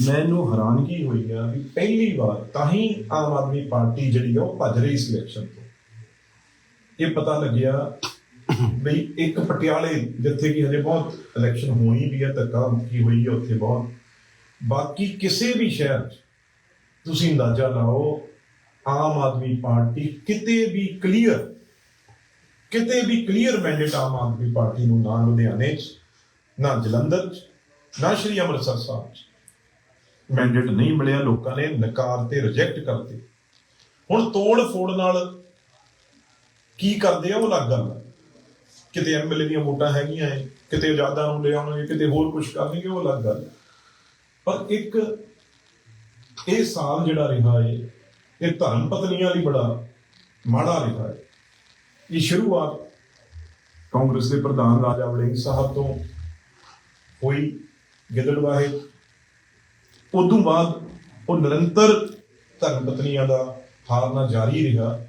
ਮੈਨੂੰ ਹੈਰਾਨਗੀ ਹੋਈ ਆ ਵੀ ਪਹਿਲੀ ਵਾਰ ਤਾਂ ਹੀ ਆਮ ਆਦਮੀ ਪਾਰਟੀ ਜਿਹੜੀ ਆ ਉਹ ਭੱਜ ਰਹੀ ਸੀ ਇਲੈਕਸ਼ਨ ਤੋਂ। ਇਹ ਪਤਾ ਲੱਗਿਆ ਵੀ ਇੱਕ ਪਟਿਆਲੇ ਜਿੱਥੇ ਕਿ ਹਜੇ ਬਹੁਤ ਇਲੈਕਸ਼ਨ ਹੋਣੀ ਵੀ ਆ, ਧੱਕਾ ਮੁੱਕੀ ਹੋਈ ਹੈ ਉੱਥੇ ਬਹੁਤ। ਬਾਕੀ ਕਿਸੇ ਵੀ ਸ਼ਹਿਰ 'ਚ ਤੁਸੀਂ ਅੰਦਾਜ਼ਾ ਲਾਓ, ਆਮ ਆਦਮੀ ਪਾਰਟੀ ਕਿਤੇ ਵੀ ਕਲੀਅਰ ਕਿਤੇ ਵੀ clear mandate Aam Aadmi Party ਨੂੰ ਨਾ ਲੁਧਿਆਣੇ 'ਚ, ਨਾ ਜਲੰਧਰ 'ਚ, ਨਾ ਸ਼੍ਰੀ ਅੰਮ੍ਰਿਤਸਰ ਸਾਹਿਬ 'ਚ। ਮੈਂਡੇਟ ਨਹੀਂ ਮਿਲਿਆ, ਲੋਕਾਂ ਨੇ ਨਕਾਰ ਤੇ ਰਿਜੈਕਟ ਕਰਤੇ। ਹੁਣ ਤੋੜ ਫੋੜ ਨਾਲ ਕੀ ਕਰਦੇ ਆ ਉਹ ਅਲੱਗ ਗੱਲ ਹੈ ਕਿਤੇ ਐਮਐਲਏ ਦੀਆਂ ਵੋਟਾਂ ਹੈਗੀਆਂ ਐ, ਕਿਤੇ ਆਜ਼ਾਦਾਂ ਨੂੰ ਲੈ ਆਉਣਗੇ, ਕਿਤੇ ਹੋਰ ਕੁਝ ਕਰਨਗੇ, ਉਹ ਅਲੱਗ ਗੱਲ ਪਰ ਇੱਕ ਇਹ ਸਾਲ ਜਿਹੜਾ ਰਿਹਾ ਏ, ਇਹ ਧਰਮ ਪਤਨੀਆਂ ਲਈ ਬੜਾ ਮਾੜਾ ਰਿਹਾ ਏ। ਇਹ ਸ਼ੁਰੂਆਤ ਕਾਂਗਰਸ ਦੇ ਪ੍ਰਧਾਨ ਰਾਜਾ ਵੜਿੰਗ ਸਾਹਿਬ ਤੋਂ ਹੋਈ ਗਿੱਦੜਵਾਹੇ। ਉਦੋਂ ਬਾਅਦ ਉਹ ਨਿਰੰਤਰ ਧਰਮ ਪਤਨੀਆਂ ਦਾ ਹਾਰਨਾ ਜਾਰੀ ਰਿਹਾ।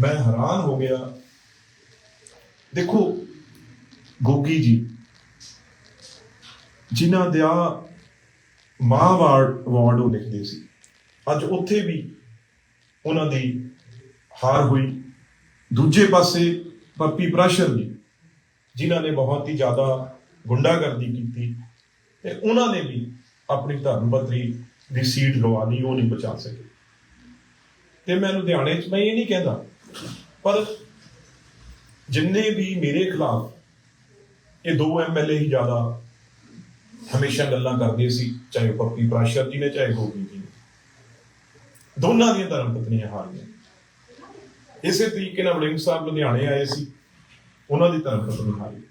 ਮੈਂ ਹੈਰਾਨ ਹੋ ਗਿਆ। ਦੇਖੋ, ਗੋਗੀ ਜੀ, ਜਿਨ੍ਹਾਂ ਦਾ ਮਾਂ ਵਾਰਡ ਅਵਾਰਡ ਉਹ ਲਿਖਦੇ ਸੀ। ਅੱਜ ਉੱਥੇ ਵੀ ਉਹਨਾਂ ਦੀ ਹਾਰ ਹੋਈ। ਦੂਜੇ ਪਾਸੇ ਪੱਪੀ ਪ੍ਰਸ਼ਰ ਜੀ ਜਿਨ੍ਹਾਂ ਨੇ ਬਹੁਤ ਹੀ ਜ਼ਿਆਦਾ ਗੁੰਡਾਗਰਦੀ ਕੀਤੀ। ਤੇ ਉਹਨਾਂ ਨੇ ਵੀ ਆਪਣੀ ਧਰਮ ਪਤਨੀ ਦੀ ਸੀਟ ਲਵਾ ਲਈ, ਉਹ ਨਹੀਂ ਬਚਾ ਸਕੇ। ਤੇ ਮੈਂ ਲੁਧਿਆਣੇ 'ਚ, ਮੈਂ ਇਹ ਨਹੀਂ ਕਹਿੰਦਾ, ਪਰ ਜਿੰਨੇ ਵੀ ਮੇਰੇ ਖਿਲਾਫ ਇਹ ਦੋ ਐਮਐਲਏ ਹੀ ਜ਼ਿਆਦਾ ਹਮੇਸ਼ਾ ਗੱਲਾਂ ਕਰਦੇ ਸੀ, ਚਾਹੇ ਉਹ ਪੱਪੀ ਪ੍ਰਾਸ਼ਰ ਜੀ ਨੇ, ਚਾਹੇ ਗੋਗੀ ਜੀ ਨੇ, ਦੋਨਾਂ ਦੀਆਂ ਧਰਮ ਪਤਨੀਆਂ ਹਾਰੀਆਂ। ਇਸੇ ਤਰੀਕੇ ਨਾਲ ਵੜਿੰਗ ਸਾਹਿਬ ਲੁਧਿਆਣੇ ਆਏ ਸੀ, ਉਹਨਾਂ ਦੀ ਧਰਮ ਪਤਨੀ ਹਾਰੀ।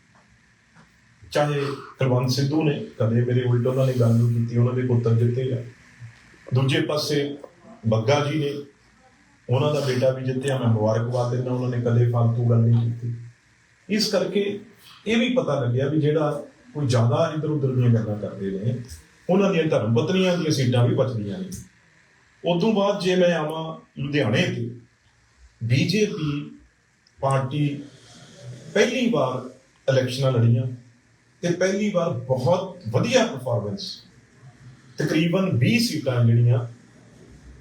ਚਾਹੇ ਕੁਲਵੰਤ ਸਿੱਧੂ ਨੇ ਕਦੇ ਮੇਰੇ ਉਲਟ ਉਹਨਾਂ ਨੇ ਗੱਲ ਨਹੀਂ ਕੀਤੀ, ਉਹਨਾਂ ਦੇ ਪੁੱਤਰ ਜਿੱਤੇ ਆ। ਦੂਜੇ ਪਾਸੇ ਬੱਗਾ ਜੀ ਨੇ ਉਹਨਾਂ ਦਾ ਬੇਟਾ ਵੀ ਜਿੱਤਿਆ, ਮੈਂ ਮੁਬਾਰਕਬਾਦ ਦਿੰਦਾ ਉਹਨਾਂ ਨੇ ਕਦੇ ਫालतू ਗੱਲ ਨਹੀਂ ਕੀਤੀ। ਇਸ ਕਰਕੇ ਇਹ ਵੀ ਪਤਾ ਲੱਗਿਆ ਵੀ ਜਿਹੜਾ ਕੋਈ ਜ਼ਿਆਦਾ ਇਧਰ ਉਧਰ ਦੀਆਂ ਗੱਲਾਂ ਕਰਦੇ ਨੇ, ਉਹਨਾਂ ਦੀਆਂ ਧਰਮ ਪਤਨੀਆਂ ਦੀਆਂ ਸੀਟਾਂ ਵੀ ਬਚਦੀਆਂ ਨੇ। ਉਦੋਂ ਬਾਅਦ ਜੇ ਮੈਂ ਆਵਾਂ ਲੁਧਿਆਣੇ ਤੇ, ਬੀਜੇਪੀ ਪਾਰਟੀ ਪਹਿਲੀ ਵਾਰ ਇਲੈਕਸ਼ਨਾਂ ਲੜੀਆਂ। ਤੇ ਪਹਿਲੀ ਵਾਰ ਬਹੁਤ ਵਧੀਆ ਪਰਫਾਰਮੈਂਸ ਤਕਰੀਬਨ 20 ਸੀਟਾਂ ਜਿਹੜੀਆਂ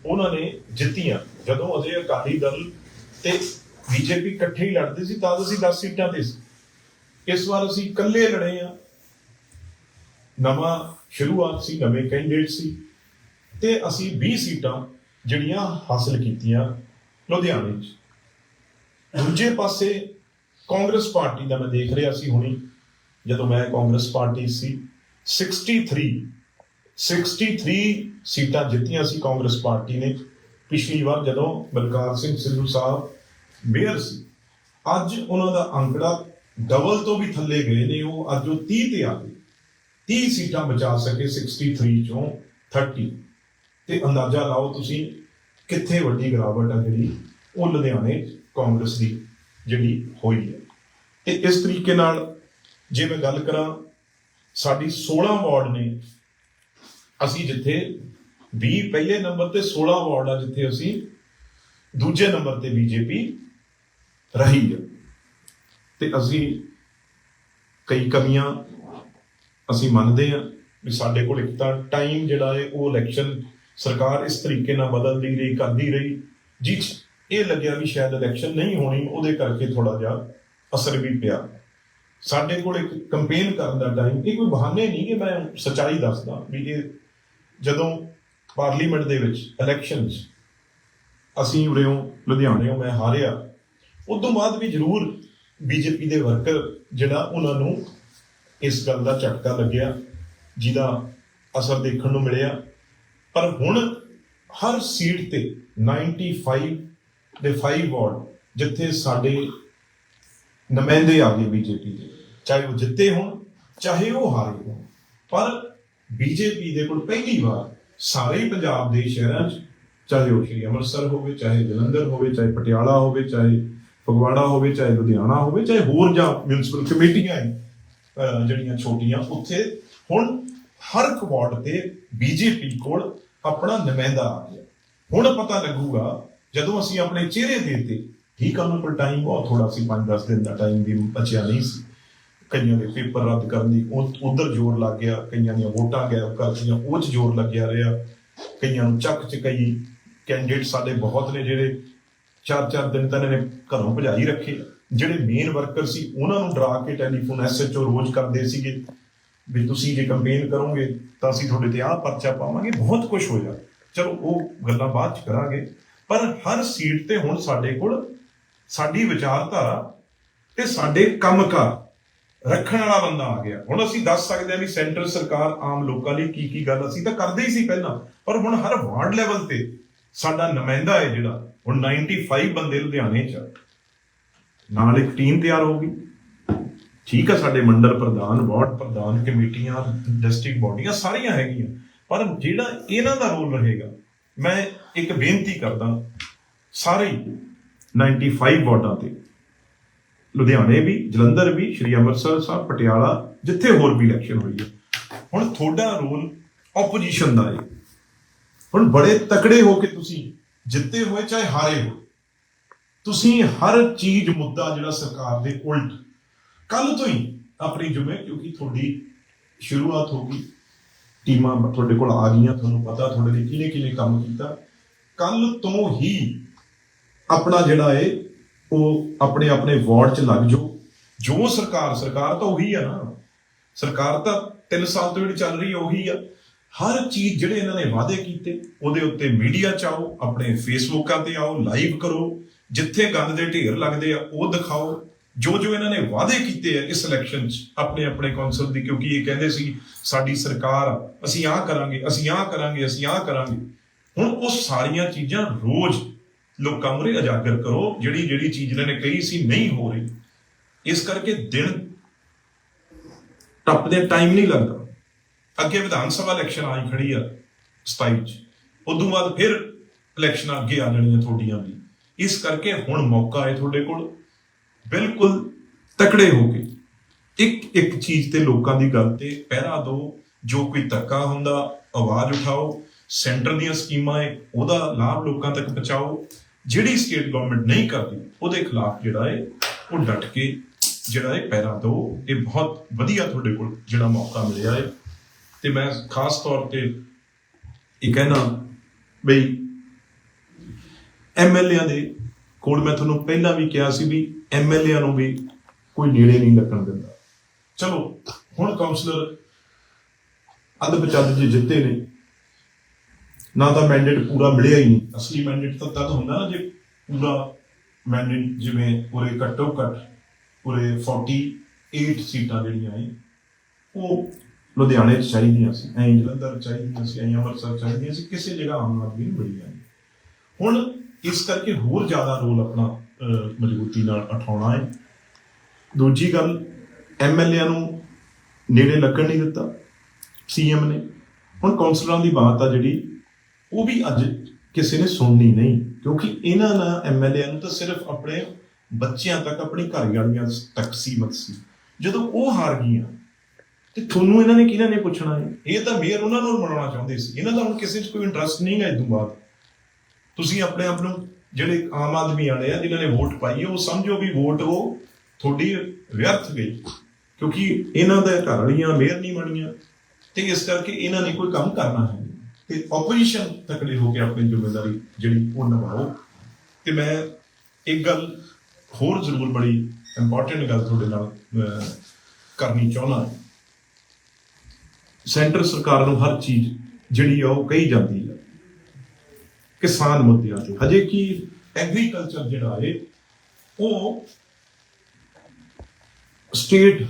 ਉਹਨਾਂ ਨੇ ਜਿੱਤੀਆਂ। ਜਦੋਂ ਅਜੇ ਅਕਾਲੀ ਦਲ ਤੇ ਬੀਜੇਪੀ ਇਕੱਠੇ ਹੀ ਲੜਦੇ ਸੀ, ਤਾਂ ਅਸੀਂ 10 ਸੀਟਾਂ ਤੇ ਸੀ। ਇਸ ਵਾਰ ਅਸੀਂ ਇਕੱਲੇ ਲੜੇ ਆ ਨਵਾਂ ਸ਼ੁਰੂਆਤ ਸੀ, ਨਵੇਂ ਕੈਂਡੀਡੇਟ ਸੀ। ਤੇ ਅਸੀਂ 20 ਸੀਟਾਂ ਜਿਹੜੀਆਂ ਹਾਸਲ ਕੀਤੀਆਂ ਲੁਧਿਆਣੇ 'ਚ। ਦੂਜੇ ਪਾਸੇ ਕਾਂਗਰਸ ਪਾਰਟੀ ਦਾ ਮੈਂ ਦੇਖ ਰਿਹਾ ਸੀ ਹੁਣੀ। ਜਦੋਂ ਮੈਂ ਕਾਂਗਰਸ ਪਾਰਟੀ ਸੀ 63 63 ਸੀਟਾਂ ਜਿੱਤੀਆਂ ਸੀ ਕਾਂਗਰਸ ਪਾਰਟੀ ਨੇ। ਪਿਛਲੀ ਵਾਰ ਜਦੋਂ ਬਲਕਾਰ ਸਿੰਘ ਸਿੱਧੂ ਸਾਹਿਬ ਮੇਅਰ ਸੀ, ਅੱਜ ਉਹਨਾਂ ਦਾ ਅੰਕੜਾ ਡਬਲ ਤੋਂ ਵੀ ਥੱਲੇ ਗਏ ਨੇ, ਉਹ ਅੱਜ ਉਹ 30 ਤੇ ਆ ਗਏ। 30 ਸੀਟਾਂ ਬਚਾ ਸਕੇ 63 ਚੋਂ 30 ਤੇ ਅੰਦਾਜ਼ਾ ਲਾਓ ਤੁਸੀਂ ਕਿੱਥੇ ਵੱਡੀ ਗਿਰਾਵਟ ਆ ਜਿਹੜੀ ਉਹ ਲੁਧਿਆਣੇ ਕਾਂਗਰਸ ਦੀ ਜਿਹੜੀ ਹੋਈ ਹੈ। ਤੇ ਇਸ ਤਰੀਕੇ ਨਾਲ ਜੇ ਮੈਂ ਗੱਲ ਕਰਾਂ, ਸਾਡੀ 16 ਵਾਰਡ ਨੇ। ਅਸੀਂ ਜਿੱਥੇ 20 ਪਹਿਲੇ ਨੰਬਰ ਤੇ 16 ਵਾਰਡ ਆ, ਜਿੱਥੇ ਅਸੀਂ ਦੂਜੇ ਨੰਬਰ ਤੇ ਬੀਜੇਪੀ ਰਹੀ ਹੈ ਤੇ ਅਸੀਂ ਕਈ ਕਮੀਆਂ ਅਸੀਂ ਮੰਨਦੇ ਹਾਂ ਵੀ ਸਾਡੇ ਕੋਲ ਇੱਕ ਤਾਂ ਟਾਈਮ ਜਿਹੜਾ ਹੈ, ਉਹ ਇਲੈਕਸ਼ਨ ਸਰਕਾਰ ਇਸ ਤਰੀਕੇ ਨਾਲ ਬਦਲਦੀ ਰਹੀ, ਕਰਦੀ ਰਹੀ, ਜਿਸ 'ਚ ਇਹ ਲੱਗਿਆ ਵੀ ਸ਼ਾਇਦ ਇਲੈਕਸ਼ਨ ਨਹੀਂ ਹੋਣੀ, ਉਹਦੇ ਕਰਕੇ ਥੋੜਾ ਜਿਹਾ ਅਸਰ ਵੀ ਪਿਆ। ਸਾਡੇ ਕੋਲ ਇੱਕ ਕੰਪੇਨ ਕਰਨ ਦਾ ਟਾਈਮ ਇਹ ਕੋਈ ਬਹਾਨੇ ਨਹੀਂ ਕਿ ਮੈਂ ਸੱਚਾਈ ਦੱਸਦਾ ਵੀ ਇਹ ਜਦੋਂ ਪਾਰਲੀਮੈਂਟ ਦੇ ਵਿੱਚ ਇਲੈਕਸ਼ਨਸ ਅਸੀਂ ਉਰੇੋਂ ਲੁਧਿਆਣੇੋਂ ਮੈਂ ਹਾਰਿਆ, ਉਦੋਂ ਬਾਅਦ ਵੀ ਜ਼ਰੂਰ ਬੀਜੇਪੀ ਦੇ ਵਰਕਰ ਜਿਹੜਾ ਉਹਨਾਂ ਨੂੰ ਇਸ ਗੱਲ ਦਾ ਝਟਕਾ ਲੱਗਿਆ, ਜਿਹਦਾ ਅਸਰ ਦੇਖਣ ਨੂੰ ਮਿਲਿਆ। ਪਰ ਹੁਣ ਹਰ ਸੀਟ ਤੇ 95 ਦੇ 5 ਵਾਰਡ ਜਿੱਥੇ ਸਾਡੇ ਨੁਮਾਇੰਦੇ ਆ ਗਏ ਬੀਜੇਪੀ ਦੇ। ਚਾਹੇ ਉਹ ਜਿੱਤੇ ਹੋਣ, ਚਾਹੇ ਉਹ ਹਾਰੇ ਹੋਣ। ਪਰ ਬੀਜੇਪੀ ਦੇ ਕੋਲ ਪਹਿਲੀ ਵਾਰ ਸਾਰੇ ਪੰਜਾਬ ਦੇ ਸ਼ਹਿਰਾਂ 'ਚ ਚਾਹੇ ਉਹ ਸ਼੍ਰੀ ਅੰਮ੍ਰਿਤਸਰ ਹੋਵੇ, ਚਾਹੇ ਜਲੰਧਰ ਹੋਵੇ, ਚਾਹੇ ਪਟਿਆਲਾ ਹੋਵੇ, ਚਾਹੇ ਫਗਵਾੜਾ ਹੋਵੇ, ਚਾਹੇ ਲੁਧਿਆਣਾ ਹੋਵੇ, ਚਾਹੇ ਹੋਰ ਜਾਂ ਮਿਊਨਿਸਪਲ ਕਮੇਟੀਆਂ ਹੈ, ਅਹ ਜਿਹੜੀਆਂ ਛੋਟੀਆਂ, ਉੱਥੇ ਹੁਣ ਹਰ ਇੱਕ ਵਾਰਡ ਤੇ ਬੀਜੇਪੀ ਕੋਲ ਆਪਣਾ ਨੁਮਾਇੰਦਾ ਆ ਗਿਆ। ਹੁਣ ਪਤਾ ਲੱਗੂਗਾ, ਜਦੋਂ ਅਸੀਂ ਆਪਣੇ ਚਿਹਰੇ ਦੇ ਦੇਤੇ ਠੀਕ ਆ ਉਹਨਾਂ ਕੋਲ ਟਾਈਮ ਬਹੁਤ ਥੋੜਾ ਸੀ 5-10 ਦਿਨ ਦਾ ਟਾਈਮ ਵੀ ਬਚਿਆ ਨਹੀਂ ਸੀ। ਕਈਆਂ ਦੇ ਪੇਪਰ ਰੱਦ ਕਰਨ ਦੀ ਉਧਰ ਜ਼ੋਰ ਲੱਗ ਗਿਆ, ਕਈਆਂ ਦੀਆਂ ਵੋਟਾਂ ਗਾਇਬ ਕਰਤੀਆਂ ਉਹ 'ਚ ਜ਼ੋਰ ਲੱਗਿਆ ਰਿਹਾ। ਕਈਆਂ ਨੂੰ ਚੱਕ ਚ ਕਈ ਕੈਂਡੀਡੇਟ ਸਾਡੇ ਬਹੁਤ ਨੇ ਜਿਹੜੇ ਚਾਰ ਚਾਰ ਦਿਨ ਤਾਂ ਇਹਨਾਂ ਨੇ ਘਰੋਂ ਭਜਾਈ ਰੱਖੇ। ਜਿਹੜੇ ਮੇਨ ਵਰਕਰ ਸੀ, ਉਹਨਾਂ ਨੂੰ ਡਰਾ ਕੇ ਟੈਲੀਫੋਨ ਐਸਐਚਓ ਰੋਜ਼ ਕਰਦੇ ਸੀਗੇ ਵੀ ਤੁਸੀਂ ਜੇ ਕੰਪੇਨ ਕਰੋਗੇ ਤਾਂ ਅਸੀਂ ਤੁਹਾਡੇ ਤੇ ਆਹ ਪਰਚਾ ਪਾਵਾਂਗੇ, ਬਹੁਤ ਕੁਝ ਹੋਇਆ। ਚਲੋ, ਉਹ ਗੱਲਾਂ ਬਾਅਦ ਚ ਕਰਾਂਗੇ। ਪਰ ਹਰ ਸੀਟ ਤੇ ਹੁਣ ਸਾਡੇ ਕੋਲ ਸਾਡੀ ਵਿਚਾਰਧਾਰਾ ਤੇ ਸਾਡੇ ਕੰਮਕਾਰ ਰੱਖਣ ਵਾਲਾ ਬੰਦਾ ਆ ਗਿਆ ਹੁਣ ਅਸੀਂ ਦੱਸ ਸਕਦੇ ਹਾਂ ਵੀ ਸੈਂਟਰ ਸਰਕਾਰ ਆਮ ਲੋਕਾਂ ਲਈ ਕੀ ਕੀ ਗੱਲ ਅਸੀਂ ਤਾਂ ਕਰਦੇ ਹੀ ਸੀ ਪਹਿਲਾਂ, ਪਰ ਹੁਣ ਹਰ ਵਾਰਡ ਲੈਵਲ ਤੇ ਸਾਡਾ ਨੁਮਾਇੰਦਾ ਹੈ ਜਿਹੜਾ, ਹੁਣ 95 ਬੰਦੇ ਲੁਧਿਆਣੇ ਚ ਆ। ਨਾਲ ਇੱਕ ਟੀਮ ਤਿਆਰ ਹੋ ਗਈ ਠੀਕ ਆ, ਸਾਡੇ ਮੰਡਲ ਪ੍ਰਧਾਨ, ਵਾਰਡ ਪ੍ਰਧਾਨ, ਕਮੇਟੀਆਂ ਡਿਸਟ੍ਰਿਕਟ ਬਾਡੀਆਂ ਸਾਰੀਆਂ ਹੈਗੀਆਂ, ਪਰ ਜਿਹੜਾ ਇਹਨਾਂ ਦਾ ਰੋਲ ਰਹੇਗਾ, ਮੈਂ ਇੱਕ ਬੇਨਤੀ ਕਰਦਾ, ਸਾਰੇ 95 ਵਾਰਡਾਂ ਤੇ। ਲੁਧਿਆਣੇ ਵੀ, ਜਲੰਧਰ ਵੀ, ਸ਼੍ਰੀ ਅੰਮ੍ਰਿਤਸਰ ਸਾਹਿਬ, ਪਟਿਆਲਾ, ਜਿੱਥੇ ਹੋਰ ਵੀ ਇਲੈਕਸ਼ਨ ਹੋਈ ਹੈ। ਹੁਣ ਤੁਹਾਡਾ ਰੋਲ ਆਪੋਜੀਸ਼ਨ ਦਾ ਹੈ। ਹੁਣ ਬੜੇ ਤਕੜੇ ਹੋ ਕੇ ਤੁਸੀਂ ਜਿੱਤੇ ਹੋਏ, ਚਾਹੇ ਹਾਰੇ ਹੋ ਤੁਸੀਂ ਹਰ ਚੀਜ਼ ਮੁੱਦਾ ਜਿਹੜਾ ਸਰਕਾਰ ਦੇ ਉਲਟ। ਕੱਲ ਤੋਂ ਹੀ ਆਪਣੀ ਜੁਮੇ ਕਿਉਂਕਿ ਤੁਹਾਡੀ ਸ਼ੁਰੂਆਤ ਹੋ ਗਈ। ਟੀਮਾਂ ਤੁਹਾਡੇ ਕੋਲ ਆ ਗਈਆਂ, ਤੁਹਾਨੂੰ ਪਤਾ, ਤੁਹਾਡੇ ਲਈ ਕਿਹਨੇ ਕਿਹਨੇ ਕੰਮ ਕੀਤਾ। ਕੱਲ ਤੋਂ ਹੀ ਆਪਣਾ ਜਿਹੜਾ ਹੈ ਉਹ ਆਪਣੇ ਆਪਣੇ ਵਾਰਡ 'ਚ ਲੱਗ ਜਾਓ। ਜੋ ਸਰਕਾਰ ਸਰਕਾਰ ਤਾਂ ਉਹੀ ਆ ਨਾ। ਸਰਕਾਰ ਤਾਂ 3 ਸਾਲ ਤੋਂ ਜਿਹੜੀ ਚੱਲ ਰਹੀ ਹੈ ਉਹੀ ਆ। ਹਰ ਚੀਜ਼ ਜਿਹੜੇ ਇਹਨਾਂ ਨੇ ਵਾਅਦੇ ਕੀਤੇ ਉਹਦੇ ਉੱਤੇ ਮੀਡੀਆ 'ਚ ਆਓ ਆਪਣੇ ਫੇਸਬੁੱਕਾਂ ਤੇ ਆਓ ਲਾਈਵ ਕਰੋ। ਜਿੱਥੇ ਗੰਦ ਦੇ ਢੇਰ ਲੱਗਦੇ ਆ ਉਹ ਦਿਖਾਓ। ਜੋ ਜੋ ਇਹਨਾਂ ਨੇ ਵਾਅਦੇ ਕੀਤੇ ਆ ਇਸ ਇਲੈਕਸ਼ਨ 'ਚ ਆਪਣੇ ਆਪਣੇ ਕੌਂਸਲ ਦੀ ਕਿਉਂਕਿ ਇਹ ਕਹਿੰਦੇ ਸੀ ਸਾਡੀ ਸਰਕਾਰ ਆ, ਅਸੀਂ ਆਹ ਕਰਾਂਗੇ ਅਸੀਂ ਆਹ ਕਰਾਂਗੇ ਅਸੀਂ ਆਹ ਕਰਾਂਗੇ। ਹੁਣ ਉਹ ਸਾਰੀਆਂ ਚੀਜ਼ਾਂ ਰੋਜ਼ ਲੋਕਾਂ ਮੁਰੇ ਉਜਾਗਰ ਕਰੋ, ਜਿਹੜੀ ਜਿਹੜੀ ਚੀਜ਼ ਇਹਨਾਂ ਨੇ ਕਹੀ ਸੀ ਨਹੀਂ ਹੋ ਰਹੀ, ਇਸ ਕਰਕੇ ਦਿਨ ਟੱਪਦੇ ਟਾਈਮ ਨਹੀਂ ਲੱਗਦਾ। ਅੱਗੇ ਵਿਧਾਨ ਸਭਾ ਇਲੈਕਸ਼ਨ ਆਈ ਖੜੀ ਆ 27 ਚ। ਉਦੋਂ ਬਾਅਦ ਫਿਰ ਇਲੈਕਸ਼ਨ ਅੱਗੇ ਆ ਜਾਣੀਆਂ ਤੁਹਾਡੀਆਂ ਵੀ। ਇਸ ਕਰਕੇ ਹੁਣ ਮੌਕਾ ਹੈ ਤੁਹਾਡੇ ਕੋਲ। ਬਿਲਕੁਲ ਤਕੜੇ ਹੋ ਕੇ। ਇੱਕ ਇੱਕ ਚੀਜ਼ ਤੇ ਲੋਕਾਂ ਦੀ ਗੱਲ ਤੇ ਪਹਿਰਾ ਦਿਓ। ਜੋ ਕੋਈ ਧੱਕਾ ਹੁੰਦਾ, ਆਵਾਜ਼ ਉਠਾਓ। ਸੈਂਟਰ ਦੀਆਂ ਸਕੀਮਾਂ ਹੈ ਉਹਦਾ ਲਾਭ ਲੋਕਾਂ ਤੱਕ ਪਹੁੰਚਾਓ। ਜਿਹੜੀ ਸਟੇਟ ਗਵਰਨਮੈਂਟ ਨਹੀਂ ਕਰਦੀ, ਉਹਦੇ ਖਿਲਾਫ ਜਿਹੜਾ ਹੈ ਉਹ ਡਟ ਕੇ ਜਿਹੜਾ ਹੈ ਪੈਰਾ ਦਿਓ ਇਹ ਬਹੁਤ ਵਧੀਆ ਤੁਹਾਡੇ ਕੋਲ ਜਿਹੜਾ ਮੌਕਾ ਮਿਲਿਆ ਹੈ ਤੇ ਮੈਂ ਖਾਸ ਤੌਰ ਤੇ ਇਹ ਕਹਿਣਾ ਬਈ ਐਮਐਲਏਆਂ ਦੇ ਕੋਲ ਮੈਂ ਤੁਹਾਨੂੰ ਪਹਿਲਾਂ ਵੀ ਕਿਹਾ ਸੀ ਵੀ ਐਮਐਲਏਆਂ ਨੂੰ ਵੀ ਕੋਈ ਨੇੜੇ ਨਹੀਂ ਲੱਗਣ ਦਿੰਦਾ। ਚਲੋ, ਹੁਣ ਕਾਉਂਸਲਰ ਅੱਧ ਚੱਦ ਜੇ ਜਿੱਤੇ ਨੇ ਨਾ ਤਾਂ ਮੈਂਡੇਟ ਪੂਰਾ ਮਿਲਿਆ ਹੀ ਨਹੀਂ। ਅਸਲੀ ਮੈਂਡੇਟ ਤਾਂ ਤਦ ਹੁੰਦਾ ਨਾ ਜੇ ਪੂਰਾ ਮੈਂਡੇਟ ਜਿਵੇਂ ਪੂਰੇ ਘੱਟੋ ਘੱਟ ਪੂਰੇ 48 ਸੀਟਾਂ ਜਿਹੜੀਆਂ ਹੈ ਉਹ ਲੁਧਿਆਣੇ ਚ ਚਾਹੀਦੀਆਂ ਸੀ, ਐਂ ਜਲੰਧਰ ਚਾਹੀਦੀਆਂ ਸੀ, ਐਂ ਅੰਮ੍ਰਿਤਸਰ ਚ ਚਾਹੀਦੀਆਂ ਸੀ, ਕਿਸੇ ਜਗ੍ਹਾ ਆਮ ਆਦਮੀ ਨੂੰ ਮਿਲੀਆਂ ਨਹੀਂ। ਹੁਣ ਇਸ ਕਰਕੇ ਹੋਰ ਜ਼ਿਆਦਾ ਰੋਲ ਆਪਣਾ ਮਜ਼ਬੂਤੀ ਨਾਲ ਉਠਾਉਣਾ ਹੈ। ਦੂਜੀ ਗੱਲ ਐਮਐਲਏ ਨੂੰ ਨੇੜੇ ਲੱਗਣ ਨਹੀਂ ਦਿੱਤਾ ਸੀਐਮ ਨੇ। ਹੁਣ ਕਾਉਂਸਲਰਾਂ ਦੀ ਬਾਤ ਆ ਜਿਹੜੀ ਉਹ ਵੀ ਅੱਜ ਕਿਸੇ ਨੇ ਸੁਣਨੀ ਨਹੀਂ, ਕਿਉਂਕਿ ਇਹਨਾਂ ਨਾਲ ਐਮਐਲਏ ਨੂੰ ਤਾਂ ਸਿਰਫ ਆਪਣੇ ਬੱਚਿਆਂ ਤੱਕ, ਆਪਣੀ ਘਰ ਵਾਲੀਆਂ ਤੱਕ ਸੀਮਤ ਸੀ। ਜਦੋਂ ਉਹ ਹਾਰ ਗਈਆਂ, ਤੇ ਤੁਹਾਨੂੰ ਇਹਨਾਂ ਨੇ ਕਿਹਨਾਂ ਨੇ ਪੁੱਛਣਾ ਹੈ? ਇਹ ਤਾਂ ਮੇਅਰ ਉਹਨਾਂ ਨੂੰ ਬਣਾਉਣਾ ਚਾਹੁੰਦੇ ਸੀ। ਇਹਨਾਂ ਦਾ ਹੁਣ ਕਿਸੇ 'ਚ ਕੋਈ ਇੰਟਰਸਟ ਨਹੀਂ ਹੈ ਇਸ ਤੋਂ ਬਾਅਦ। ਤੁਸੀਂ ਆਪਣੇ ਆਪ ਨੂੰ ਜਿਹੜੇ ਆਮ ਆਦਮੀ ਵਾਲੇ ਆ, ਜਿਨ੍ਹਾਂ ਨੇ ਵੋਟ ਪਾਈ ਉਹ ਸਮਝੋ ਵੀ ਵੋਟ ਉਹ ਤੁਹਾਡੀ ਵਿਅਰਥ ਗਈ। ਕਿਉਂਕਿ ਇਹਨਾਂ ਦਾ ਘਰ ਵਾਲੀਆਂ ਮੇਅਰ ਨਹੀਂ ਬਣੀਆਂ। ਤੇ ਇਸ ਕਰਕੇ ਇਹਨਾਂ ਨੇ ਕੋਈ ਕੰਮ ਕਰਨਾ ਹੈ। ਤੇ ਆਪੋਜੀਸ਼ਨ ਤਕੜੇ ਹੋ ਕੇ ਆਪਣੀ ਜ਼ਿੰਮੇਵਾਰੀ ਜਿਹੜੀ ਉਹ ਨਿਭਾਓ। ਤੇ ਮੈਂ ਇੱਕ ਗੱਲ ਹੋਰ ਜ਼ਰੂਰ ਬੜੀ ਇੰਪੋਰਟੈਂਟ ਗੱਲ ਤੁਹਾਡੇ ਨਾਲ ਕਰਨੀ ਚਾਹੁੰਦਾ। ਸੈਂਟਰ ਸਰਕਾਰ ਨੂੰ ਹਰ ਚੀਜ਼ ਜਿਹੜੀ ਆ ਉਹ ਕਹੀ ਜਾਂਦੀ ਹੈ ਕਿਸਾਨ ਮੁੱਦਿਆਂ ਤੇ ਹਜੇ ਕਿ ਐਗਰੀਕਲਚਰ ਜਿਹੜਾ ਹੈ ਉਹ ਸਟੇਟ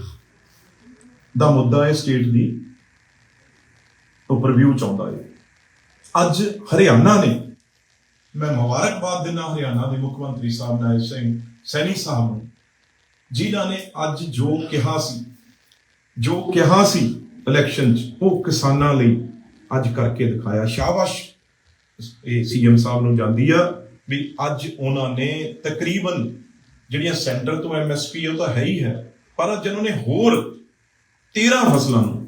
ਦਾ ਮੁੱਦਾ ਹੈ ਸਟੇਟ ਦੀ ਉੱਪਰ ਵਿਊ ਚਾਹੁੰਦਾ ਹੈ। ਅੱਜ ਹਰਿਆਣਾ ਨੇ, ਮੈਂ ਮੁਬਾਰਕਬਾਦ ਦਿੰਦਾ ਹਰਿਆਣਾ ਦੇ ਮੁੱਖ ਮੰਤਰੀ ਸਾਹਿਬ ਨਾਇਬ ਸਿੰਘ ਸੈਣੀ ਸਾਹਿਬ ਨੂੰ, ਜਿਨ੍ਹਾਂ ਨੇ ਅੱਜ ਜੋ ਕਿਹਾ ਸੀ, ਜੋ ਕਿਹਾ ਸੀ ਇਲੈਕਸ਼ਨ 'ਚ, ਉਹ ਕਿਸਾਨਾਂ ਲਈ ਅੱਜ ਕਰਕੇ ਦਿਖਾਇਆ ਸ਼ਾਬਾਸ਼। ਇਹ ਸੀਐਮ ਸਾਹਿਬ ਨੂੰ ਜਾਂਦੀ ਆ ਵੀ ਅੱਜ ਉਹਨਾਂ ਨੇ ਤਕਰੀਬਨ ਜਿਹੜੀਆਂ ਸੈਂਟਰ ਤੋਂ ਐਮਐਸਪੀ ਉਹ ਤਾਂ ਹੈ ਹੀ ਹੈ, ਪਰ ਅੱਜ ਉਹਨਾਂ ਨੇ ਹੋਰ 13 ਫਸਲਾਂ ਨੂੰ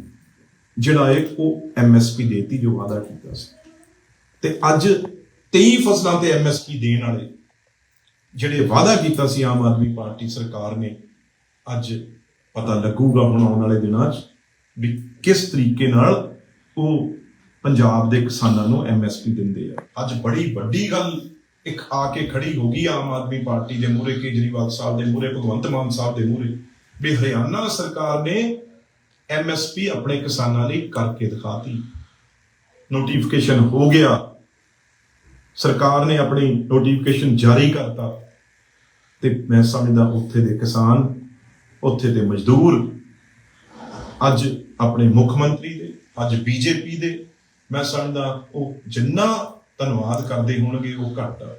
ਜਿਹੜਾ ਹੈ ਉਹ ਐਮਐਸਪੀ ਦੇਤੀ, ਜੋ ਵਾਅਦਾ ਕੀਤਾ ਸੀ। ਤੇ ਅੱਜ 23 ਫਸਲਾਂ ਤੇ ਐਮਐਸਪੀ ਦੇਣ ਵਾਲੇ ਜਿਹੜੇ ਵਾਅਦਾ ਕੀਤਾ ਸੀ ਆਮ ਆਦਮੀ ਪਾਰਟੀ ਸਰਕਾਰ ਨੇ, ਅੱਜ ਪਤਾ ਲੱਗੂਗਾ ਹੁਣ ਆਉਣ ਵਾਲੇ ਦਿਨਾਂ 'ਚ ਵੀ ਕਿਸ ਤਰੀਕੇ ਨਾਲ ਉਹ ਪੰਜਾਬ ਦੇ ਕਿਸਾਨਾਂ ਨੂੰ ਐਮਐਸਪੀ ਦਿੰਦੇ ਆ। ਅੱਜ ਬੜੀ ਵੱਡੀ ਗੱਲ ਇੱਕ ਆ ਕੇ ਖੜੀ ਹੋ ਗਈ ਆਮ ਆਦਮੀ ਪਾਰਟੀ ਦੇ ਮੂਹਰੇ, ਕੇਜਰੀਵਾਲ ਸਾਹਿਬ ਦੇ ਮੂਹਰੇ, ਭਗਵੰਤ ਮਾਨ ਸਾਹਿਬ ਦੇ ਮੂਹਰੇ, ਵੀ ਹਰਿਆਣਾ ਸਰਕਾਰ ਨੇ ਐਮਐਸਪੀ ਆਪਣੇ ਕਿਸਾਨਾਂ ਲਈ ਕਰਕੇ ਦਿਖਾਤੀ। ਨੋਟੀਫਿਕੇਸ਼ਨ ਹੋ ਗਿਆ। ਸਰਕਾਰ ਨੇ ਆਪਣੀ ਨੋਟੀਫਿਕੇਸ਼ਨ ਜਾਰੀ ਕਰਤਾ। ਤੇ ਮੈਂ ਸਮਝਦਾ ਉੱਥੇ ਦੇ ਕਿਸਾਨ, ਉੱਥੇ ਦੇ ਮਜ਼ਦੂਰ, ਅੱਜ ਆਪਣੇ ਮੁੱਖ ਮੰਤਰੀ ਦੇ, ਅੱਜ ਬੀਜੇਪੀ ਦੇ, ਮੈਂ ਸਮਝਦਾ ਉਹ ਜਿੰਨਾ ਧੰਨਵਾਦ ਕਰਦੇ ਹੋਣਗੇ ਉਹ ਘੱਟ। ਆ।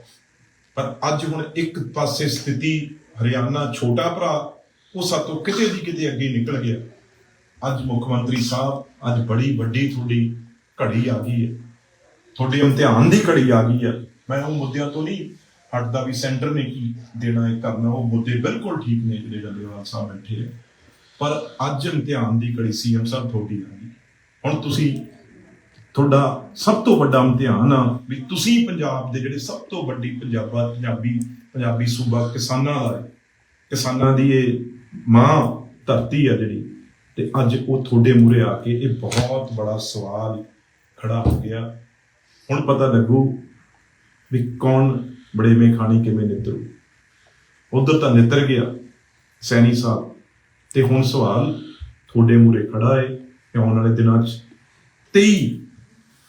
ਪਰ ਅੱਜ ਹੁਣ ਇੱਕ ਪਾਸੇ ਸਥਿਤੀ ਹਰਿਆਣਾ ਛੋਟਾ ਭਰਾ, ਉਹ ਸਾਤੋਂ ਕਿਤੇ ਦੀ ਕਿਤੇ ਅੱਗੇ ਨਿਕਲ ਗਿਆ। ਅੱਜ ਮੁੱਖ ਮੰਤਰੀ ਸਾਹਿਬ, ਅੱਜ ਬੜੀ ਵੱਡੀ ਤੁਹਾਡੀ ਘੜੀ ਆ ਗਈ ਹੈ। ਤੁਹਾਡੇ ਇਮਤਿਹਾਨ ਦੀ ਘੜੀ ਆ ਗਈ ਹੈ ਮੈਂ ਉਹ ਮੁੱਦਿਆਂ ਤੋਂ ਨਹੀਂ ਹਟਦਾ ਵੀ ਸੈਂਟਰ ਨੇ ਕੀ ਦੇਣਾ ਹੈ, ਕਰਨਾ ਉਹ ਮੁੱਦੇ ਬਿਲਕੁਲ ਠੀਕ ਨੇ ਜਿਹੜੇ ਜੱਲੇਵਾਲ ਸਾਹਿਬ ਬੈਠੇ ਆ। ਪਰ ਅੱਜ ਇਮਤਿਹਾਨ ਦੀ ਘੜੀ ਸੀਐਮ ਸਾਹਿਬ ਤੁਹਾਡੀ ਆ ਗਈ। ਹੁਣ ਤੁਸੀਂ ਤੁਹਾਡਾ ਸਭ ਤੋਂ ਵੱਡਾ ਇਮਤਿਹਾਨ ਆ ਵੀ ਤੁਸੀਂ ਪੰਜਾਬ ਦੇ ਜਿਹੜੇ ਸਭ ਤੋਂ ਵੱਡੀ ਪੰਜਾਬਾ, ਪੰਜਾਬੀ ਪੰਜਾਬੀ ਸੂਬਾ ਕਿਸਾਨਾਂ ਦਾ ਹੈ। ਕਿਸਾਨਾਂ ਦੀ ਇਹ ਮਾਂ ਧਰਤੀ ਆ ਜਿਹੜੀ। ਤੇ ਅੱਜ ਉਹ ਤੁਹਾਡੇ ਮੂਹਰੇ ਆ ਕੇ ਇਹ ਬਹੁਤ ਬੜਾ ਸਵਾਲ ਖੜਾ ਹੋ ਗਿਆ। ਹੁਣ ਪਤਾ ਲੱਗੂ ਵੀ ਕੌਣ ਬੜੇਵੇਂ ਖਾਣੀ ਕਿਵੇਂ ਨਿਤਰੂ। ਉਧਰ ਤਾਂ ਨਿਤਰ ਗਿਆ ਸੈਣੀ ਸਾਹਿਬ। ਤੇ ਹੁਣ ਸਵਾਲ ਤੁਹਾਡੇ ਮੂਹਰੇ ਖੜਾ ਏ ਕਿ ਆਉਣ ਵਾਲੇ ਦਿਨਾਂ 'ਚ 23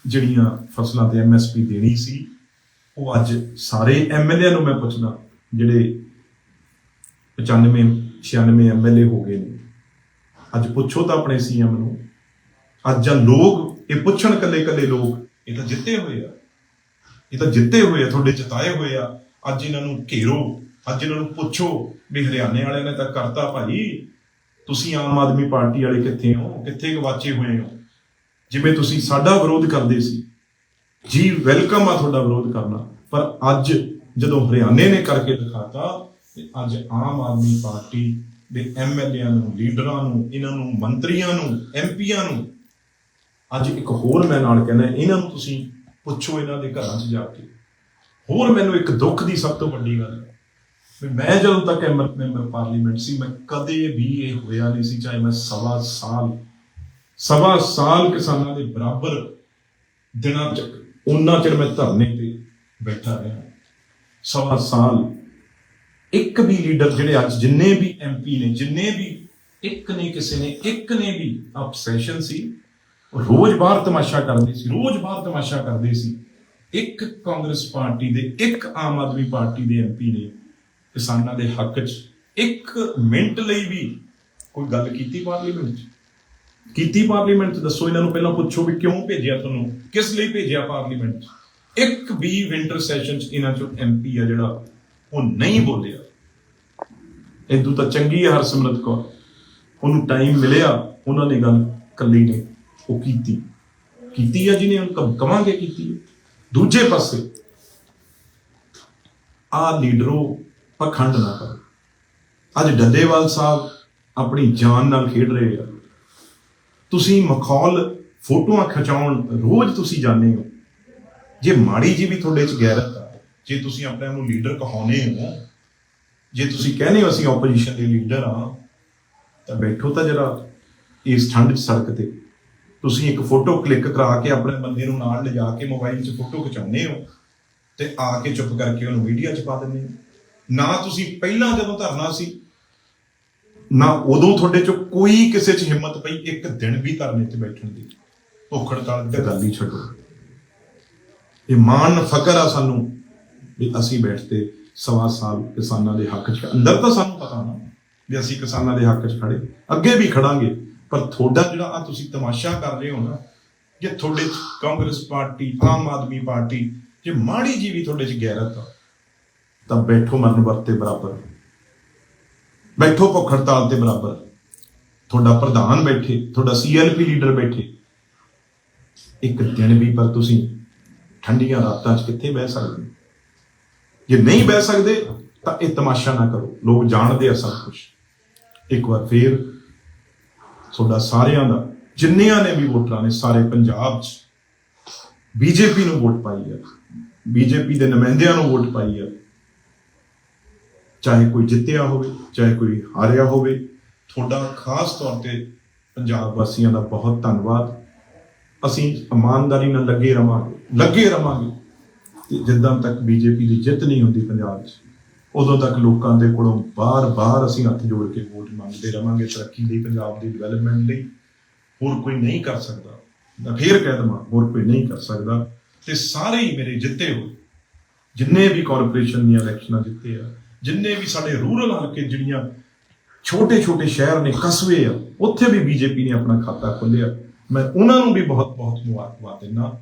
ਜਿਹੜੀਆਂ ਫਸਲਾਂ ਤੇ ਐਮਐਸਪੀ ਦੇਣੀ ਸੀ, ਉਹ ਅੱਜ ਸਾਰੇ ਐਮਐਲਏ ਨੂੰ ਮੈਂ ਪੁੱਛਦਾ, ਜਿਹੜੇ 95 96 ਐਮਐਲਏ ਹੋ ਗਏ ਨੇ। ਅੱਜ ਪੁੱਛੋ ਤਾਂ ਆਪਣੇ ਸੀਐਮ ਨੂੰ। ਅੱਜ ਜਾਂ ਲੋਕ, ਇਹ ਪੁੱਛਣ ਕੱਲੇ ਕੱਲੇ ਲੋਕ ਇਹ ਤਾਂ ਜਿੱਤੇ ਹੋਏ ਆ। ਇਹ ਤਾਂ ਜਿੱਤੇ ਹੋਏ ਆ, ਤੁਹਾਡੇ ਜਿਤਾਏ ਹੋਏ ਆ। ਅੱਜ ਇਹਨਾਂ ਨੂੰ ਘੇਰੋ, ਅੱਜ ਇਹਨਾਂ ਨੂੰ ਪੁੱਛੋ ਵੀ ਹਰਿਆਣੇ ਵਾਲਿਆਂ ਨੇ ਤਾਂ ਕਰਤਾ ਭਾਈ। ਤੁਸੀਂ ਆਮ ਆਦਮੀ ਪਾਰਟੀ ਵਾਲੇ ਕਿੱਥੇ ਹੋ? ਕਿੱਥੇ ਗਵਾਚੇ ਹੋਏ ਹੋ? ਜਿਵੇਂ ਤੁਸੀਂ ਸਾਡਾ ਵਿਰੋਧ ਕਰਦੇ ਸੀ। ਜੀ, ਵੈਲਕਮ ਆ ਤੁਹਾਡਾ ਵਿਰੋਧ ਕਰਨਾ। ਪਰ ਅੱਜ ਜਦੋਂ ਹਰਿਆਣੇ ਨੇ ਕਰਕੇ ਦਿਖਾਤਾ, ਤੇ ਅੱਜ ਆਮ ਆਦਮੀ ਪਾਰਟੀ ਦੇ ਐਮਐਲਏਆਂ ਨੂੰ, ਲੀਡਰਾਂ ਨੂੰ, ਇਹਨਾਂ ਨੂੰ, ਮੰਤਰੀਆਂ ਨੂੰ ਐਮਪੀਆਂ ਨੂੰ ਅੱਜ ਇੱਕ ਹੋਰ ਮੈਂ ਨਾਲ ਕਹਿੰਦਾ, ਇਹਨਾਂ ਨੂੰ ਤੁਸੀਂ ਪੁੱਛੋ ਇਹਨਾਂ ਦੇ ਘਰਾਂ 'ਚ ਜਾ ਕੇ। ਹੋਰ ਮੈਨੂੰ ਇੱਕ ਦੁੱਖ ਦੀ ਸਭ ਤੋਂ ਵੱਡੀ ਗੱਲ ਹੈ ਵੀ ਮੈਂ ਜਦੋਂ ਤੱਕ ਐਮ- ਮੈਂਬਰ ਪਾਰਲੀਮੈਂਟ ਸੀ, ਮੈਂ ਕਦੇ ਵੀ ਇਹ ਹੋਇਆ ਨਹੀਂ ਸੀ, ਚਾਹੇ ਮੈਂ ਸਵਾ ਸਾਲ ਸਵਾ ਸਾਲ ਕਿਸਾਨਾਂ ਦੇ ਬਰਾਬਰ ਦਿਨਾਂ ਚ ਉਹਨਾਂ ਚਿਰ ਮੈਂ ਧਰਨੇ ਤੇ ਬੈਠਾ ਰਿਹਾ। ਸਵਾ ਸਾਲ ਇੱਕ ਵੀ ਲੀਡਰ ਜਿਹੜੇ ਅੱਜ ਜਿੰਨੇ ਵੀ ਐਮਪੀ ਨੇ, ਜਿੰਨੇ ਵੀ ਇੱਕ ਨੇ ਕਿਸੇ ਨੇ, ਇੱਕ ਨੇ ਵੀ ਅਬਸੈਸ਼ਨ ਸੀ ਰੋਜ਼ ਬਾਹਰ ਤਮਾਸ਼ਾ ਕਰਦੇ ਸੀ, ਰੋਜ਼ ਬਾਹਰ ਤਮਾਸ਼ਾ ਕਰਦੇ ਸੀ। ਇੱਕ ਕਾਂਗਰਸ ਪਾਰਟੀ ਦੇ, ਇੱਕ ਆਮ ਆਦਮੀ ਪਾਰਟੀ ਦੇ ਐਮਪੀ ਨੇ ਕਿਸਾਨਾਂ ਦੇ ਹੱਕ 'ਚ ਇੱਕ ਮਿੰਟ ਲਈ ਵੀ ਕੋਈ ਗੱਲ ਕੀਤੀ ਪਾਰਲੀਮੈਂਟ 'ਚ? ਕੀਤੀ ਪਾਰਲੀਮੈਂਟ 'ਚ? ਦੱਸੋ ਇਹਨਾਂ ਨੂੰ ਪਹਿਲਾਂ ਪੁੱਛੋ ਵੀ ਕਿਉਂ ਭੇਜਿਆ ਤੁਹਾਨੂੰ? ਕਿਸ ਲਈ ਭੇਜਿਆ ਪਾਰਲੀਮੈਂਟ 'ਚ? ਇੱਕ ਵੀ ਵਿੰਟਰ ਸੈਸ਼ਨ 'ਚ ਇਹਨਾਂ 'ਚੋਂ ਐਮਪੀ ਆ ਜਿਹੜਾ, ਉਹ ਨਹੀਂ ਬੋਲਿਆ। ਇਦੋਂ ਤਾਂ ਚੰਗੀ ਹੈ ਹਰਸਿਮਰਤ ਕੌਰ। ਉਹਨੂੰ ਟਾਈਮ ਮਿਲਿਆ, ਉਹਨਾਂ ਨੇ ਗੱਲ ਕੱਲੀ ਨੇ। ਉਹ ਕੀਤੀ। ਕੀਤੀ ਆ ਜਿਹਨੇ, ਉਹਨੂੰ ਕਵਾਂਗੇ ਕੀਤੀ ਹੈ। ਦੂਜੇ ਪਾਸੇ ਆ ਲੀਡਰੋ ਪਖੰਡ ਨਾ ਕਰੋ। ਅੱਜ ਡੱਲੇਵਾਲ ਸਾਹਿਬ ਆਪਣੀ ਜਾਨ ਨਾਲ ਖੇਡ ਰਹੇ ਆ। ਤੁਸੀਂ ਮਖੌਲ ਫੋਟੋਆਂ ਖਿਚਾਉਣ ਰੋਜ਼ ਤੁਸੀਂ ਜਾਂਦੇ ਹੋ। ਜੇ ਮਾੜੀ ਜੀ ਵੀ ਤੁਹਾਡੇ ਚ ਗੈਰਤ ਆ, ਜੇ ਤੁਸੀਂ ਆਪਣੇ ਨੂੰ ਲੀਡਰ ਕਹਾਉਨੇ ਹੋ, ਜੇ ਤੁਸੀਂ ਕਹਿੰਦੇ ਹੋ ਅਸੀਂ ਆਪੋਜੀਸ਼ਨ ਦੇ ਲੀਡਰ ਆ ਤਾਂ ਬੈਠੋ ਤਾਂ ਜਰਾ ਇਸ ਠੰਡ 'ਚ ਸੜਕ ਤੇ। ਤੁਸੀਂ ਇੱਕ ਫੋਟੋ ਕਲਿੱਕ ਕਰਾ ਕੇ ਆਪਣੇ ਬੰਦੇ ਨੂੰ ਨਾਲ ਲਿਜਾ ਕੇ ਮੋਬਾਈਲ 'ਚ ਫੋਟੋ ਖਿਚਾਉਂਦੇ ਹੋ ਤੇ ਆ ਕੇ ਚੁੱਪ ਕਰਕੇ ਉਹਨੂੰ ਮੀਡੀਆ 'ਚ ਪਾ ਦਿੰਦੇ ਹੋ। ਨਾ ਤੁਸੀਂ ਪਹਿਲਾਂ ਜਦੋਂ ਧਰਨਾ ਸੀ, ਨਾ ਉਦੋਂ ਤੁਹਾਡੇ 'ਚ ਕੋਈ ਕਿਸੇ 'ਚ ਹਿੰਮਤ ਪਈ ਇੱਕ ਦਿਨ ਵੀ ਧਰਨੇ 'ਤੇ ਬੈਠਣ ਦੀ। ਭੁੱਖ ਹੜਤਾਲ ਦੀ ਗੱਲ ਹੀ ਛੱਡੋ। ਇਹ ਮਾਣ ਫਕਰ ਆ ਸਾਨੂੰ ਵੀ ਅਸੀਂ ਬੈਠਦੇ ਸਵਾ ਸਾਲ ਕਿਸਾਨਾਂ ਦੇ ਹੱਕ 'ਚ। ਅੰਦਰ ਤਾਂ ਸਾਨੂੰ ਪਤਾ ਨਾ ਵੀ ਅਸੀਂ ਕਿਸਾਨਾਂ ਦੇ ਹੱਕ 'ਚ ਖੜੇ। ਅੱਗੇ ਵੀ ਖੜਾਂਗੇ। ਪਰ ਤੁਹਾਡਾ ਜਿਹੜਾ ਆ ਤੁਸੀਂ ਤਮਾਸ਼ਾ ਕਰ ਰਹੇ ਹੋ ਨਾ, ਜੇ ਤੁਹਾਡੇ 'ਚ ਕਾਂਗਰਸ ਪਾਰਟੀ, ਆਮ ਆਦਮੀ ਪਾਰਟੀ, ਜੇ ਮਾੜੀ ਜੀ ਵੀ ਤੁਹਾਡੇ 'ਚ ਗੈਰਤ ਆ, ਤਾਂ ਬੈਠੋ ਮਰਨ ਵਰਤੇ ਬਰਾਬਰ। ਬੈਠੋ ਭੁੱਖ ਹੜਤਾਲ ਤੇ ਬਰਾਬਰ। ਤੁਹਾਡਾ ਪ੍ਰਧਾਨ ਬੈਠੇ, ਤੁਹਾਡਾ ਸੀਐਲਪੀ ਲੀਡਰ ਬੈਠੇ। ਇੱਕ ਦਿਨ ਵੀ ਪਰ ਤੁਸੀਂ ਠੰਡੀਆਂ ਰਾਤਾਂ 'ਚ ਕਿੱਥੇ ਬਹਿ ਸਕਦੇ ਜੇ ਨਹੀਂ ਬਹਿ ਸਕਦੇ, ਤਾਂ ਇਹ ਤਮਾਸ਼ਾ ਨਾ ਕਰੋ। ਲੋਕ ਜਾਣਦੇ ਆ ਸਭ ਕੁਝ ਇੱਕ ਵਾਰ ਫੇਰ ਤੁਹਾਡਾ ਸਾਰਿਆਂ ਦਾ, ਜਿੰਨਿਆਂ ਨੇ ਵੀ ਵੋਟਰਾਂ ਨੇ ਸਾਰੇ ਪੰਜਾਬ 'ਚ ਬੀਜੇਪੀ ਨੂੰ ਵੋਟ ਪਾਈ ਹੈ ਬੀਜੇਪੀ ਦੇ ਨੁਮਾਇੰਦਿਆਂ ਨੂੰ ਵੋਟ ਪਾਈ ਹੈ ਚਾਹੇ ਕੋਈ ਜਿੱਤਿਆ ਹੋਵੇ, ਚਾਹੇ ਕੋਈ ਹਾਰਿਆ ਹੋਵੇ, ਤੁਹਾਡਾ ਖਾਸ ਤੌਰ ਤੇ ਪੰਜਾਬ ਵਾਸੀਆਂ ਦਾ ਬਹੁਤ ਧੰਨਵਾਦ। ਅਸੀਂ ਇਮਾਨਦਾਰੀ ਨਾਲ ਲੱਗੇ ਰਵਾਂਗੇ ਲੱਗੇ ਰਵਾਂਗੇ ਤੇ ਜਿੱਦਾਂ ਤੱਕ ਬੀਜੇਪੀ ਦੀ ਜਿੱਤ ਨਹੀਂ ਹੁੰਦੀ ਪੰਜਾਬ 'ਚ। ਉਦੋਂ ਤੱਕ ਲੋਕਾਂ ਦੇ ਕੋਲੋਂ ਬਾਰ-ਬਾਰ ਅਸੀਂ ਹੱਥ ਜੋੜ ਕੇ ਵੋਟ ਮੰਗਦੇ ਰਵਾਂਗੇ, ਤਰੱਕੀ ਲਈ, ਪੰਜਾਬ ਦੀ ਡਿਵੈਲਪਮੈਂਟ ਲਈ। ਹੋਰ ਕੋਈ ਨਹੀਂ ਕਰ ਸਕਦਾ। ਮੈਂ ਫੇਰ ਕਹਿ ਦਵਾਂ, ਹੋਰ ਕੋਈ ਨਹੀਂ ਕਰ ਸਕਦਾ। ਤੇ ਸਾਰੇ ਹੀ ਮੇਰੇ ਜਿੱਤੇ ਹੋਏ। ਜਿੰਨੇ ਵੀ ਕਾਰਪੋਰੇਸ਼ਨ ਦੀਆਂ ਇਲੈਕਸ਼ਨਾਂ ਜਿੱਤੇ ਆ, ਜਿੰਨੇ ਵੀ ਸਾਡੇ ਰੂਰਲ ਹਲਕੇ ਜਿਹੜੀਆਂ ਛੋਟੇ ਛੋਟੇ ਸ਼ਹਿਰ ਨੇ, ਕਸਬੇ ਆ, ਉੱਥੇ ਵੀ ਬੀਜੇਪੀ ਨੇ ਆਪਣਾ ਖਾਤਾ ਖੋਲ੍ਹਿਆ। ਮੈਂ ਉਹਨਾਂ ਨੂੰ ਵੀ ਬਹੁਤ ਬਹੁਤ ਮੁਬਾਰਕਬਾਦ ਦਿੰਦਾ।